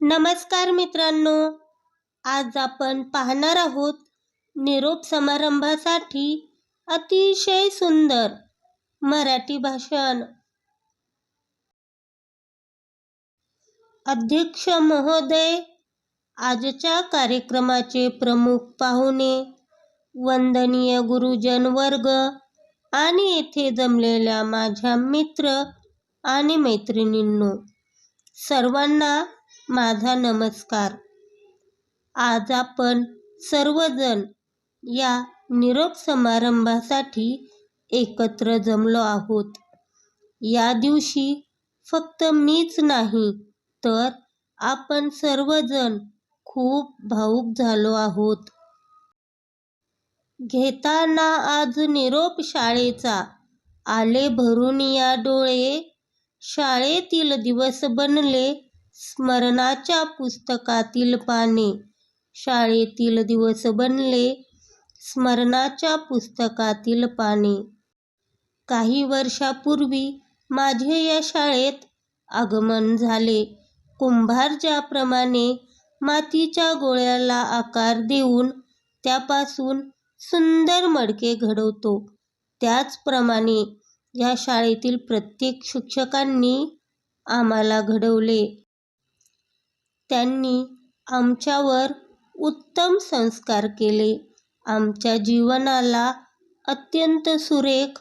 नमस्कार मित्रांनो आज आपण पाहणार आहोत निरोप समारंभासाठी अतिशय सुंदर मराठी भाषण. अध्यक्ष महोदय आजच्या कार्यक्रमाचे प्रमुख पाहुणे वंदनीय गुरुजन वर्ग आणि येथे जमलेल्या माझ्या मित्र आणि मैत्रिणींनो सर्वांना माझा नमस्कार. आज आपण सर्वजण या निरोप समारंभासाठी एकत्र जमलो आहोत. या दिवशी फक्त मीच नाही तर आपण सर्वजण खूप भावूक झालो आहोत. घेताना आज निरोप शाळेचा आले भरून या डोळे शाळेतील दिवस बनले स्मरणाच्या पुस्तकातील पाने शाळेतील दिवस बनले. स्मरणाच्या पुस्तकातील पाने. काही वर्षापूर्वी माझे या शाळेत आगमन झाले. कुंभार ज्याप्रमाणे मातीच्या गोळ्याला आकार देऊन त्यापासून सुंदर मडके घडवतो. त्याचप्रमाणे या शाळेतील प्रत्येक शिक्षकांनी आम्हाला घडवले. त्यांनी आमच्यावर उत्तम संस्कार केले. आमच्या जीवनाला अत्यंत सुरेख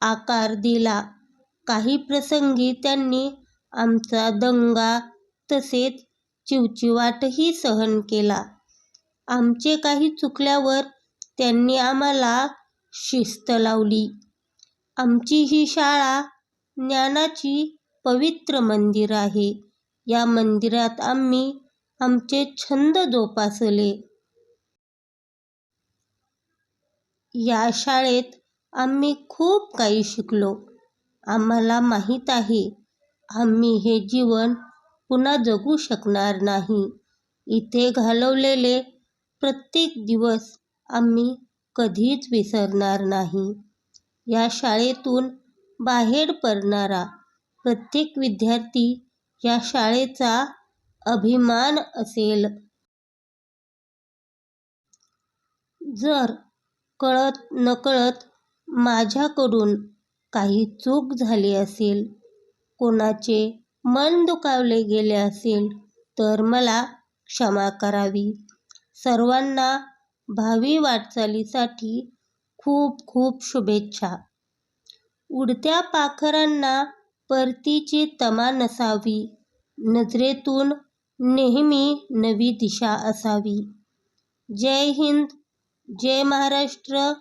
आकार दिला. काही प्रसंगी त्यांनी आमचा दंगा तसेच चिवचिवाटही सहन केला. आमचे काही चुकल्यावर त्यांनी आम्हाला शिस्त लावली. आमची ही शाळा ज्ञानाची पवित्र मंदिर आहे. या मंदिरात आम्ही आमचे छंद जोपासले. या शाळेत आम्ही खूप काही शिकलो. आम्हाला माहीत आहे आम्ही हे जीवन पुन्हा जगू शकणार नाही. इथे घालवलेले प्रत्येक दिवस आम्ही कधीच विसरणार नाही. या शाळेतून बाहेर पडणारा प्रत्येक विद्यार्थी या शाळेचा अभिमान असेल. जर कळत नकळत माझ्याकडून काही चूक झाली असेल कोणाचे मन दुखावले गेले असेल तर मला क्षमा करावी. सर्वांना भावी वाटचालीसाठी खूप खूप शुभेच्छा. उडत्या पाखरांना परतीची तमा नसावी. नजरेतून नेहमी नवी दिशा असावी. जय हिंद जय महाराष्ट्र.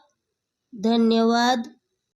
धन्यवाद.